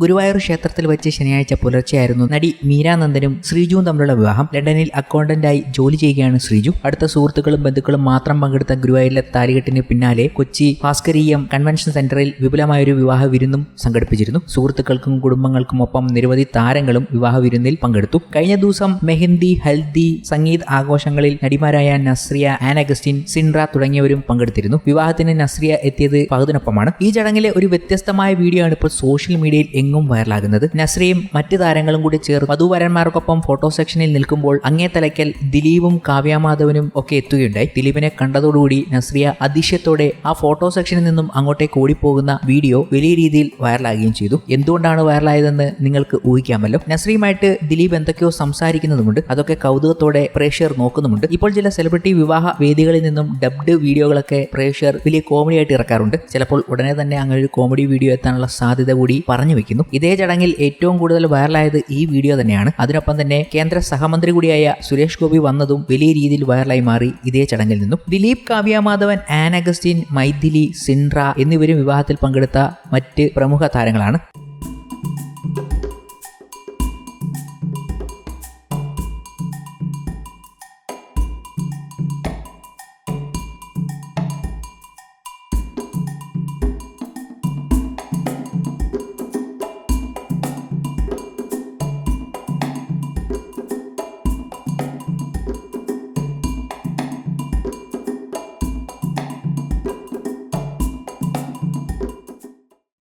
ഗുരുവായൂർ ക്ഷേത്രത്തിൽ വെച്ച് ശനിയാഴ്ച പുലർച്ചെയായിരുന്നു നടി മീരാനന്ദനും ശ്രീജുവും തമ്മിലുള്ള വിവാഹം. ലണ്ടനിൽ അക്കൗണ്ടന്റായി ജോലി ചെയ്യുകയാണ് ശ്രീജു. അടുത്ത സുഹൃത്തുക്കളും ബന്ധുക്കളും മാത്രം പങ്കെടുത്ത ഗുരുവായൂരിലെ താലികെട്ടിന് പിന്നാലെ കൊച്ചി ഭാസ്കരീയം കൺവെൻഷൻ സെന്ററിൽ വിപുലമായൊരു വിവാഹ വിരുന്നും സംഘടിപ്പിച്ചിരുന്നു. സുഹൃത്തുക്കൾക്കും കുടുംബങ്ങൾക്കും ഒപ്പം നിരവധി താരങ്ങളും വിവാഹ വിരുന്നിൽ പങ്കെടുത്തു. കഴിഞ്ഞ ദിവസം മെഹന്തി ഹൽദി സംഗീത് ആഘോഷങ്ങളിൽ നടിമാരായ നസ്രിയ ആനഗസ്റ്റിൻ സിൻഡ്ര തുടങ്ങിയവരും പങ്കെടുത്തിരുന്നു. വിവാഹത്തിന് നസ്രിയ എത്തിയത് പകുതിനൊപ്പമാണ്. ഈ ചടങ്ങിലെ ഒരു വ്യത്യസ്തമായ വീഡിയോ ആണ് ഇപ്പോൾ സോഷ്യൽ മീഡിയയിൽ എങ്ങും വൈറലാകുന്നത്. നസ്രിയും മറ്റ് താരങ്ങളും കൂടി ചേർന്ന് വധുവരന്മാർക്കൊപ്പം ഫോട്ടോ സെക്ഷനിൽ നിൽക്കുമ്പോൾ അങ്ങേ തലയ്ക്കൽ ദിലീപും കാവ്യാമാധവനും ഒക്കെ എത്തുകയുണ്ടായി. ദിലീപിനെ കണ്ടതോടുകൂടി നസ്രിയ അതിശയത്തോടെ ആ ഫോട്ടോ സെക്ഷനിൽ നിന്നും അങ്ങോട്ടേക്ക് ഓടിപ്പോകുന്ന വീഡിയോ വലിയ രീതിയിൽ വൈറലാകുകയും ചെയ്തു. എന്തുകൊണ്ടാണ് വൈറലായതെന്ന് നിങ്ങൾക്ക് ഊഹിക്കാമല്ലോ. നസ്രിയുമായിട്ട് ദിലീപ് എന്തൊക്കെയോ സംസാരിക്കുന്നതുമുണ്ട്. അതൊക്കെ കൗതുകത്തോടെ പ്രേക്ഷകർ നോക്കുന്നുമുണ്ട്. ഇപ്പോൾ ചില സെലിബ്രിറ്റി വിവാഹ വേദികളിൽ നിന്നും ഡബ്ഡ് വീഡിയോകളൊക്കെ പ്രേക്ഷകർ വലിയ കോമഡി ആയിട്ട് ഇറക്കാറുണ്ട്. ചിലപ്പോൾ ഉടനെ തന്നെ അങ്ങനെ ഒരു കോമഡി വീഡിയോ എത്താനുള്ള സാധ്യത കൂടി പറഞ്ഞു വെക്കുന്നു. ഇതേ ചടങ്ങിൽ ഏറ്റവും കൂടുതൽ വൈറലായത് ഈ വീഡിയോ തന്നെയാണ്. അതിനൊപ്പം തന്നെ കേന്ദ്ര സഹമന്ത്രി കൂടിയായ സുരേഷ് ഗോപി വന്നതും വലിയ രീതിയിൽ വൈറലായി മാറി ഇതേ ചടങ്ങിൽ നിന്നും. ദിലീപ് കാവ്യാമാധവൻ ആൻ അഗസ്റ്റിൻ മൈഥിലി സിൻഡ്ര എന്നിവരും വിവാഹത്തിൽ പങ്കെടുത്ത മറ്റ് പ്രമുഖ താരങ്ങളാണ്.